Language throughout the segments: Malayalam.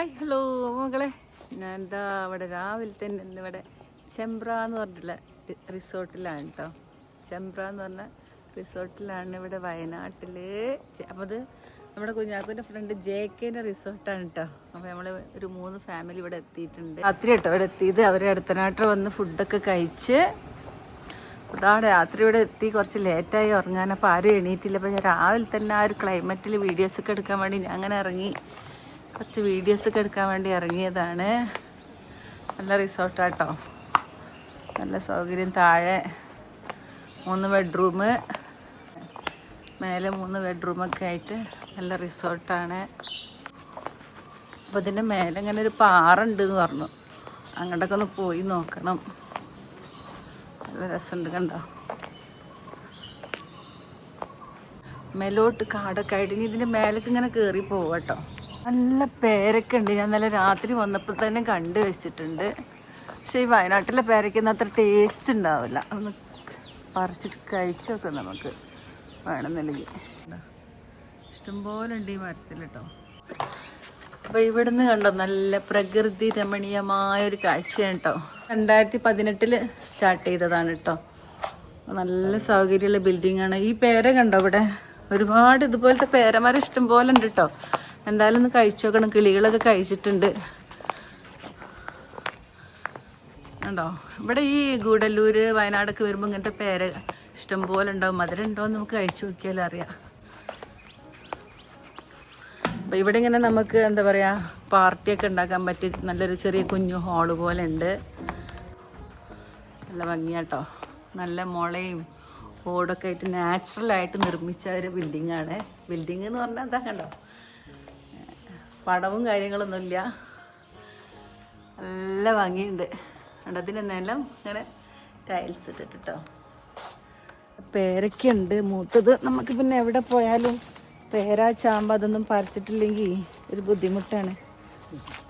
ഹായ് ഹലോ മകളെ. ഞാൻ എന്താ അവിടെ രാവിലെ തന്നെ ഇന്ന് ഇവിടെ ചെമ്പ്ര എന്ന് പറഞ്ഞിട്ടുള്ള റിസോർട്ടിലാണ് കേട്ടോ ചെമ്പ്ര എന്ന് പറഞ്ഞ റിസോർട്ടിലാണ് ഇവിടെ വയനാട്ടിൽ അപ്പോൾ അത് നമ്മുടെ കുഞ്ഞാക്കൂന്റെ ഫ്രണ്ട് ജെ കെന്റെ റിസോർട്ടാണ് കേട്ടോ അപ്പോൾ നമ്മൾ ഒരു മൂന്ന് ഫാമിലി ഇവിടെ എത്തിയിട്ടുണ്ട്. രാത്രി കേട്ടോ ഇവിടെ എത്തിയത്. അവർ അടുത്തനാട്ടിൽ വന്ന് ഫുഡൊക്കെ കഴിച്ച് അതാണ് രാത്രി ഇവിടെ എത്തി. കുറച്ച് ലേറ്റായി ഉറങ്ങാൻ. അപ്പോൾ ആരും എണീറ്റില്ല. അപ്പോൾ ഞാൻ രാവിലെ തന്നെ ആ ഒരു ക്ലൈമറ്റിൽ വീഡിയോസൊക്കെ എടുക്കാൻ വേണ്ടി ഞാൻ അങ്ങനെ ഇറങ്ങി. കുറച്ച് വീഡിയോസ് ഒക്കെ എടുക്കാൻ വേണ്ടി ഇറങ്ങിയതാണ്. നല്ല റിസോർട്ടാട്ടോ നല്ല സൗകര്യം താഴെ മൂന്ന് ബെഡ്റൂം മേലെ മൂന്ന് ബെഡ്റൂമൊക്കെ ആയിട്ട് നല്ല റിസോർട്ടാണ് അപ്പോൾ ഇതിന്റെ മേലെ ഇങ്ങനെ ഒരു പാറ ഉണ്ട് എന്ന് പറഞ്ഞു. അങ്ങോട്ടൊക്കെ ഒന്ന് പോയി നോക്കണം. നല്ല രസമുണ്ട് കണ്ടോ? മേലോട്ട് കാടൊക്കെ ആയിട്ട് ഇനി ഇതിന്റെ മേലേക്ക് ഇങ്ങനെ കയറി പോവാം കേട്ടോ നല്ല പേരൊക്കെ ഉണ്ട്. ഞാൻ നല്ല രാത്രി വന്നപ്പോൾ തന്നെ കണ്ടു വെച്ചിട്ടുണ്ട്. പക്ഷേ ഈ വയനാട്ടിലെ പേരയ്ക്കൊന്നും അത്ര ടേസ്റ്റ് ഉണ്ടാവില്ല. ഒന്ന് പറിച്ചിട്ട് കഴിച്ചൊക്കെ നമുക്ക്. വേണമെന്നുണ്ടെങ്കിൽ. ഇഷ്ടംപോലെ ഉണ്ട് ഈ മരത്തിൽ കേട്ടോ. അപ്പോൾ ഇവിടുന്ന് കണ്ടോ നല്ല പ്രകൃതി രമണീയമായ ഒരു കാഴ്ചയാണ് കേട്ടോ. രണ്ടായിരത്തി പതിനെട്ടിൽ സ്റ്റാർട്ട് ചെയ്തതാണ് കേട്ടോ. നല്ല സൗകര്യമുള്ള ബിൽഡിംഗ് ആണ്. ഈ പേര കണ്ടോ ഇവിടെ? ഒരുപാട് ഇതുപോലത്തെ പേരമരം ഇഷ്ടംപോലെ ഉണ്ട് കേട്ടോ. എന്തായാലും ഒന്ന് കഴിച്ചു നോക്കണം കിളികളൊക്കെ കഴിച്ചിട്ടുണ്ട്. ഉണ്ടോ ഇവിടെ ഈ ഗൂഡല്ലൂര് വയനാടൊക്കെ വരുമ്പോൾ ഇങ്ങനത്തെ പേര ഇഷ്ടം പോലെ ഉണ്ടാവും. മധുരം ഉണ്ടോ എന്ന് നമുക്ക് കഴിച്ചു നോക്കിയാലും അറിയാം. അപ്പം ഇവിടെ ഇങ്ങനെ നമുക്ക് എന്താ പറയുക പാർട്ടിയൊക്കെ ഉണ്ടാക്കാൻ പറ്റി നല്ലൊരു ചെറിയ കുഞ്ഞു ഹാൾ പോലെ ഉണ്ട്. നല്ല ഭംഗിയാട്ടോ. നല്ല മുളയും ഓടൊക്കെ ആയിട്ട് നാച്ചുറലായിട്ട് നിർമ്മിച്ച ഒരു ബിൽഡിങ്ങാണ് ബിൽഡിംഗ് എന്ന് പറഞ്ഞാൽ എന്താ കണ്ടോ? പടവും കാര്യങ്ങളൊന്നുമില്ല. നല്ല ഭംഗിയുണ്ട്. അതിന്റെ നിലം ഇങ്ങനെ ടൈൽസ് ഇട്ടിട്ട് കേട്ടോ പേരയ്ക്കുണ്ട് മൂത്തത് നമുക്ക് പിന്നെ എവിടെ പോയാലും പേര ചാമ്പ അതൊന്നും പറിച്ചിട്ടില്ലെങ്കിൽ ഒരു ബുദ്ധിമുട്ടാണ്.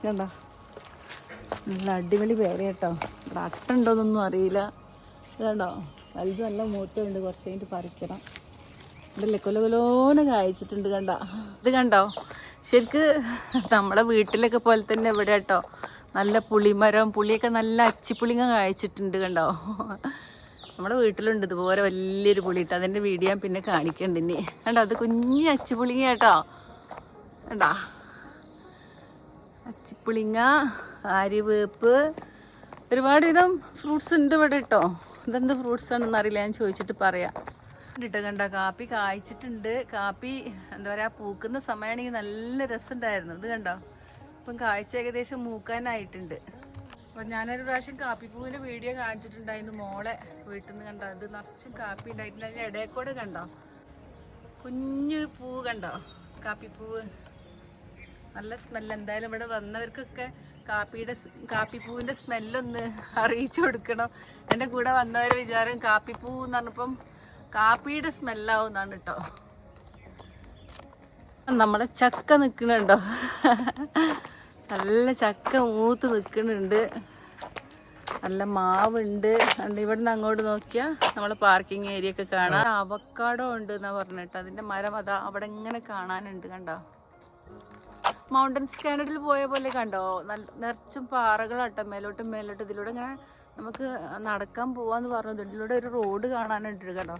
കണ്ടോ നല്ല അടിപൊളി പേര കേട്ടോ. ഇവിടെ അട്ടുണ്ടോന്നൊന്നും അറിയില്ല. കണ്ടോ വലുത് നല്ല മൂത്തമുണ്ട് കുറച്ച് കഴിഞ്ഞിട്ട് പറിക്കണം. ഇവിടെ കൊല കൊലോനെ കായ്ച്ചിട്ടുണ്ട് കണ്ട? ഇത് കണ്ടോ? ശരിക്ക് നമ്മളെ വീട്ടിലൊക്കെ പോലെ തന്നെ ഇവിടെ കേട്ടോ. നല്ല പുളിമരം പുളിയൊക്കെ നല്ല അച്ചിപ്പുളിങ്ങ കഴിച്ചിട്ടുണ്ട് കണ്ടോ. നമ്മുടെ വീട്ടിലുണ്ട് ഇതുപോലെ വലിയൊരു പുളി ഇട്ട്. അതിന്റെ വീഡിയോ ഞാൻ പിന്നെ കാണിക്കണ്ട് ഇനി. കണ്ടോ അത് കുഞ്ഞ് അച്ചിപ്പുളിങ്ങ കേട്ടോ. കണ്ടാ? അച്ചിപ്പുളിങ്ങ ആര്യവേപ്പ് ഒരുപാട് വിധം ഫ്രൂട്ട്സ് ഉണ്ട് ഇവിടെ കേട്ടോ. ഇതെന്ത് ഫ്രൂട്ട്സ് ആണെന്ന് അറിയില്ല ഞാൻ ചോദിച്ചിട്ട് പറയാം. ഇട്ടോ കണ്ട കാപ്പി കായ്ച്ചിട്ടുണ്ട്. കാപ്പി എന്താ പറയുക പൂക്കുന്ന സമയമാണെങ്കിൽ നല്ല രസമുണ്ടായിരുന്നു. ഇത് കണ്ടോ? ഇപ്പം കാഴ്ച ഏകദേശം മൂക്കാനായിട്ടുണ്ട്. അപ്പം ഞാനൊരു പ്രാവശ്യം കാപ്പിപ്പൂവിന്റെ വീഡിയോ കാണിച്ചിട്ടുണ്ടായിരുന്നു മോളെ വീട്ടിൽ നിന്ന് കണ്ടോ? അത് നിറച്ചും കാപ്പി ഉണ്ടായിട്ടുണ്ട്. അതിന്റെ ഇടയിൽ കണ്ടോ? കുഞ്ഞു പൂ കണ്ടോ? കാപ്പിപ്പൂവ്. നല്ല സ്മെല്ല് എന്തായാലും ഇവിടെ വന്നവർക്കൊക്കെ കാപ്പിയുടെ കാപ്പിപ്പൂവിന്റെ സ്മെല്ലൊന്ന് അറിയിച്ചു കൊടുക്കണം. എന്റെ കൂടെ വന്നവർ വിചാരം കാപ്പിപ്പൂ എന്ന് പറഞ്ഞപ്പം കാപ്പിയുടെ സ്മെല്ലാവുന്നാണ് കേട്ടോ നമ്മുടെ ചക്ക നിൽക്കണുണ്ടോ നല്ല ചക്ക മൂത്ത് നിൽക്കുന്നുണ്ട് നല്ല മാവുണ്ട്. ഉണ്ട് ഇവിടുന്ന് അങ്ങോട്ട് നോക്കിയാൽ നമ്മളെ പാർക്കിംഗ് ഏരിയ ഒക്കെ കാണാം. അവക്കാടോ ഉണ്ട് എന്നാ പറഞ്ഞിട്ട് അതിന്റെ മരം അതാ അവിടെ ഇങ്ങനെ കാണാനുണ്ട് കണ്ടോ? മൗണ്ടൻ സ്കാനഡിൽ പോയ പോലെ കണ്ടോ? നല്ല നിറച്ചും പാറകളാട്ടോ. മേലോട്ടും മേലോട്ടും ഇതിലൂടെ ഇങ്ങനെ നമുക്ക് നടക്കാൻ പോവാന്ന് പറഞ്ഞു ഇതിലൂടെ ഒരു റോഡ് കാണാനുണ്ട് കേട്ടോ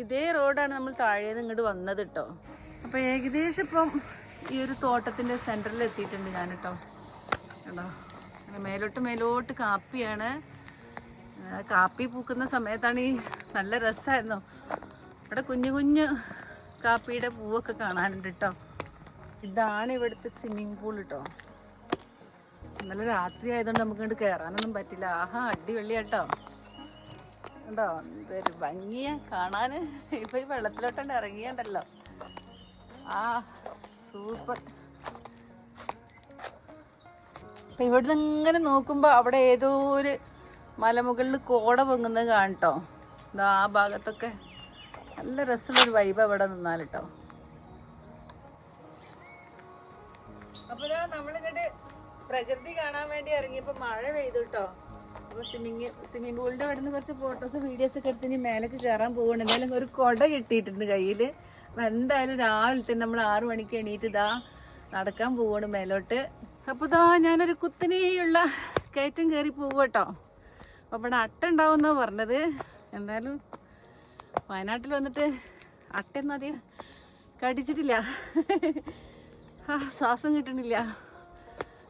ഇതേ റോഡാണ് നമ്മൾ താഴേന്ന് ഇങ്ങോട്ട് വന്നത് കേട്ടോ അപ്പോൾ ഏകദേശം ഇപ്പം ഈ ഒരു തോട്ടത്തിന്റെ സെന്ററിൽ എത്തിയിട്ടുണ്ട് ഞാൻ കേട്ടോ കേട്ടോ മേലോട്ട് മേലോട്ട് കാപ്പിയാണ്. കാപ്പി പൂക്കുന്ന സമയത്താണ് ഈ നല്ല രസമായിരുന്നു ഇവിടെ കുഞ്ഞു കുഞ്ഞു കാപ്പിയുടെ പൂവൊക്കെ കാണാനുണ്ട് കേട്ടോ ഇതാണ് ഇവിടുത്തെ സ്വിമ്മിങ് പൂൾ കേട്ടോ നല്ല രാത്രി ആയതുകൊണ്ട് നമുക്ക് ഇങ്ങോട്ട് കയറാനൊന്നും പറ്റില്ല. ആഹാ അടിപൊളി കേട്ടോ ഉണ്ടോ എന്തൊരു ഭംഗിയ കാണാന്. ഇപ്പൊ ഈ വെള്ളത്തിലോട്ടുണ്ട് ഇറങ്ങിയണ്ടല്ലോ. ആ സൂപ്പർ. അപ്പൊ ഇവിടുന്ന് ഇങ്ങനെ നോക്കുമ്പോ അവിടെ ഏതോ ഒരു മലമുകളിൽ കോട പൊങ്ങുന്നത് കാണട്ടോ. ഇതാ ആ ഭാഗത്തൊക്കെ നല്ല രസമുള്ളൊരു വൈബ് അവിടെ നിന്നാൽ കേട്ടോ അപ്പൊ ഇതാ നമ്മളിങ്ങോട്ട് പ്രകൃതി കാണാൻ വേണ്ടി ഇറങ്ങിയപ്പോൾ മഴ പെയ്തു കേട്ടോ. അപ്പൊ സ്വിമ്മിങ് സ്വിമ്മിംഗ് പൂളിന്റെ അവിടെ നിന്ന് കുറച്ച് ഫോട്ടോസ് വീഡിയോസ് ഒക്കെ എടുത്ത് ഇനി മേലേക്ക് കയറാൻ പോകണം എന്തായാലും ഒരു കൊട കിട്ടിയിട്ടുണ്ട് കയ്യിൽ. എന്തായാലും രാവിലെ തന്നെ നമ്മൾ ആറു മണിക്ക് എണീറ്റ് ഇതാ നടക്കാൻ പോവാണ് മേലോട്ട്. അപ്പോൾ ഇതാ ഞാനൊരു കുത്തനെയുള്ള കയറ്റം കയറി പോവട്ടോ അപ്പോൾ ഇവിടെ അട്ട ഉണ്ടാവുമെന്നാണ് പറഞ്ഞത്. എന്തായാലും വയനാട്ടിൽ വന്നിട്ട് അട്ടയൊന്നും അധികം കടിച്ചിട്ടില്ല. ആ ശ്വാസം കിട്ടണില്ല.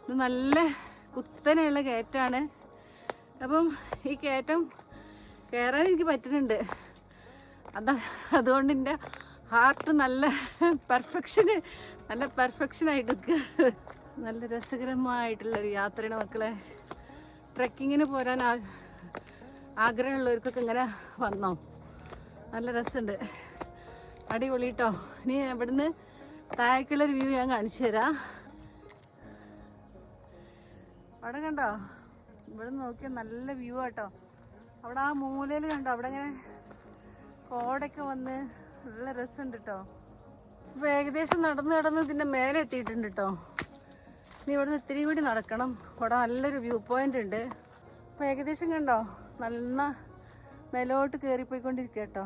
ഇത് നല്ല കുത്തനെയുള്ള കയറ്റാണ്. അപ്പം ഈ കയറ്റം കയറാൻ എനിക്ക് പറ്റുന്നുണ്ട്. അതാ അതുകൊണ്ട് എന്റെ ഹാർട്ട് നല്ല പെർഫെക്ഷന് നല്ല പെർഫെക്ഷനായിട്ട് നിൽക്കുക നല്ല രസകരമായിട്ടുള്ളൊരു യാത്രയാണ് മക്കളെ. ട്രക്കിങ്ങിന് പോരാൻ ആ ആഗ്രഹമുള്ളവർക്കൊക്കെ ഇങ്ങനെ വന്നോ? നല്ല രസമുണ്ട്. അടിപൊളി കേട്ടോ ഇനി ഇവിടുന്ന് താഴേക്കുള്ളൊരു വ്യൂ ഞാൻ കാണിച്ചു തരാം അവിടെ കണ്ടോ? ഇവിടെ നോക്കിയാൽ നല്ല വ്യൂ ആട്ടോ. അവിടെ ആ മൂലയിൽ കണ്ടോ? അവിടെ ഇങ്ങനെ കോടൊക്കെ വന്ന് നല്ല രസമുണ്ട് കേട്ടോ ഇപ്പൊ ഏകദേശം നടന്ന് നടന്ന് ഇതിന്റെ മേലെ എത്തിയിട്ടുണ്ട് കേട്ടോ ഇനി ഇവിടുന്ന് ഇത്തിരി കൂടി നടക്കണം. അവിടെ നല്ലൊരു വ്യൂ പോയിന്റ് ഉണ്ട്. അപ്പൊ ഏകദേശം കണ്ടോ? നല്ല മേലോട്ട് കയറിപ്പോയിക്കൊണ്ടിരിക്കുക കേട്ടോ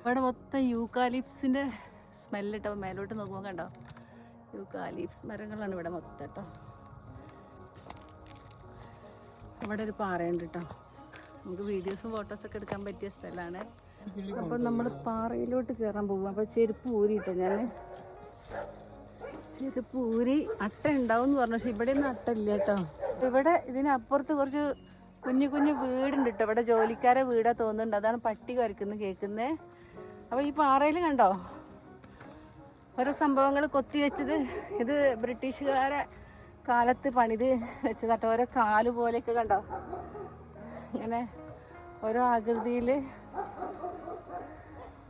ഇവിടെ മൊത്തം യൂക്കാലിപ്സിന്റെ സ്മെല്ല് കേട്ടോ മേലോട്ട് നോക്കുമ്പോൾ കണ്ടോ? യൂക്കാലിപ്സ് മരങ്ങളാണ് ഇവിടെ മൊത്തം കേട്ടോ ഇവിടെ ഒരു പാറയുണ്ട് കേട്ടോ നമുക്ക് വീഡിയോസും ഫോട്ടോസൊക്കെ എടുക്കാൻ പറ്റിയ സ്ഥലമാണ്. അപ്പം നമ്മൾ പാറയിലോട്ട് കയറാൻ പോകും അപ്പോൾ ചെരുപ്പ് ഊരിട്ടോ ഞാൻ ചെരുപ്പ് ഊരി അട്ട ഉണ്ടാവും പറഞ്ഞു. പക്ഷെ ഇവിടെ ഒന്നും ഇല്ല കേട്ടോ ഇവിടെ ഇതിനപ്പുറത്ത് കുറച്ച് കുഞ്ഞു കുഞ്ഞു വീടുണ്ട് കേട്ടോ ഇവിടെ ജോലിക്കാരെ വീടാ തോന്നുന്നുണ്ട്. അതാണ് പട്ടി കുരക്കുന്നത് കേൾക്കുന്നത് അപ്പോൾ ഈ പാറയിൽ കണ്ടോ? ഓരോ സംഭവങ്ങൾ കൊത്തിവെച്ചത് ഇത് ബ്രിട്ടീഷുകാരെ കാലത്ത് പണിത് വെച്ചതാട്ടോ. ഓരോ കാൽ പോലെയൊക്കെ കണ്ടോ? ഇങ്ങനെ ഓരോ ആകൃതിയിൽ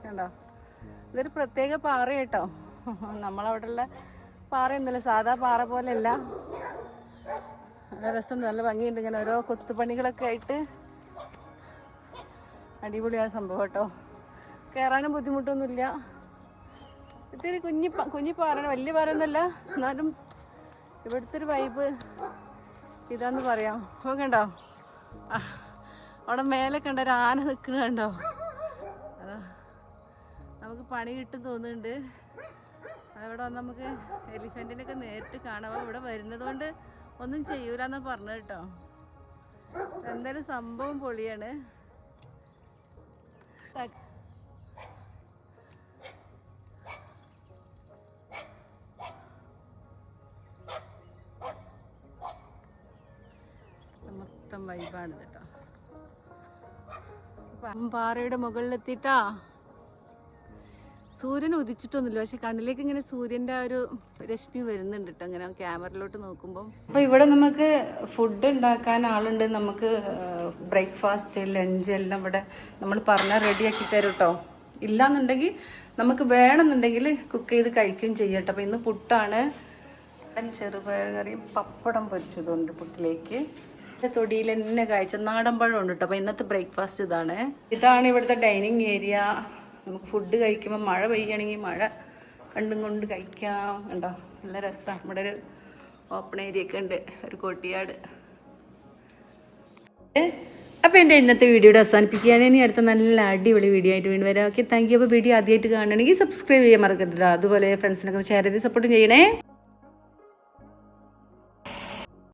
കണ്ടോ? ഇതൊരു പ്രത്യേക പാറ കേട്ടോ നമ്മളവിടെയുള്ള പാറയൊന്നുമില്ല സാധാ പാറ പോലെയല്ല. നല്ല രസം നല്ല ഭംഗിയുണ്ട്. ഇങ്ങനെ ഓരോ കൊത്തുപണികളൊക്കെ ആയിട്ട് അടിപൊളിയാണ് സംഭവം കേട്ടോ. കയറാനും ബുദ്ധിമുട്ടൊന്നുമില്ല. ഇത്തിരി കുഞ്ഞി കുഞ്ഞി പാറ വലിയ പാറയൊന്നുമല്ല. എന്നാലും ഇവിടുത്തെ ഒരു വൈബ് ഇതാന്ന് പറയാം. നോക്കണ്ടോ കണ്ടോ? അവിടെ മേലെ കണ്ട ഒരു ആന നിൽക്കുന്നുണ്ടോ നമുക്ക് പണി കിട്ടും തോന്നുന്നുണ്ട്. അവിടെ വന്ന് നമുക്ക് എലിഫന്റിനൊക്കെ നേരിട്ട് കാണാം. ഇവിടെ വരുന്നത് കൊണ്ട് ഒന്നും ചെയ്യൂലെന്നാ പറഞ്ഞു കേട്ടോ. എന്തായാലും സംഭവം പൊളിയാണ്. മൊത്തം വൈബാണ് കേട്ടോ പാറയുടെ മുകളിലെത്തിട്ടാ സൂര്യൻ ഉദിച്ചിട്ടൊന്നുമില്ല. പക്ഷെ കണ്ണിലേക്ക് ഇങ്ങനെ സൂര്യന്റെ ആ ഒരു രശ്മി വരുന്നുണ്ട് കേട്ടോ അങ്ങനെ ക്യാമറയിലോട്ട് നോക്കുമ്പോൾ അപ്പൊ ഇവിടെ നമുക്ക് ഫുഡ് ഉണ്ടാക്കാൻ ആളുണ്ട്. നമുക്ക് ബ്രേക്ക്ഫാസ്റ്റ് ലഞ്ച് എല്ലാം ഇവിടെ നമ്മൾ പറഞ്ഞാൽ റെഡിയാക്കി തരും കേട്ടോ ഇല്ലാന്നുണ്ടെങ്കിൽ നമുക്ക് വേണമെന്നുണ്ടെങ്കിൽ കുക്ക് ചെയ്ത് കഴിക്കുകയും ചെയ്യാം കേട്ടോ അപ്പൊ ഇന്ന് പുട്ടാണ്. ചെറുപയർ കറിയും പപ്പടം പൊരിച്ചതുണ്ട് പുട്ടിലേക്ക്. തൊടിയിൽ തന്നെ കാഴ്ച നാടൻ പഴം ഉണ്ട് കേട്ടോ അപ്പൊ ഇന്നത്തെ ബ്രേക്ക്ഫാസ്റ്റ് ഇതാണ്. ഇതാണ് ഇവിടുത്തെ ഡൈനിങ് ഏരിയ നമുക്ക് ഫുഡ് കഴിക്കുമ്പോൾ മഴ പെയ്യണമെങ്കിൽ മഴ കണ്ടും കൊണ്ട് കഴിക്കാം കണ്ടോ? നല്ല രസമാണ് ഇവിടെ ഒരു ഓപ്പൺ ഏരിയ ഒക്കെ ഉണ്ട്. ഒരു കോട്ടിയാട്. അപ്പോൾ എന്റെ ഇന്നത്തെ വീഡിയോയുടെ അവസാനിപ്പിക്കുകയാണ്. ഇനി അടുത്ത നല്ല അടിപൊളി വീഡിയോ ആയിട്ട് വീണ്ടും വരാം. ഓക്കെ താങ്ക് യു അപ്പോൾ വീഡിയോ ആദ്യമായിട്ട് കാണണമെങ്കിൽ സബ്സ്ക്രൈബ് ചെയ്യാൻ മറക്കരുത് അതുപോലെ ഫ്രണ്ട്സിനൊക്കെ ഷെയർ ചെയ്ത് സപ്പോർട്ടും ചെയ്യണേ.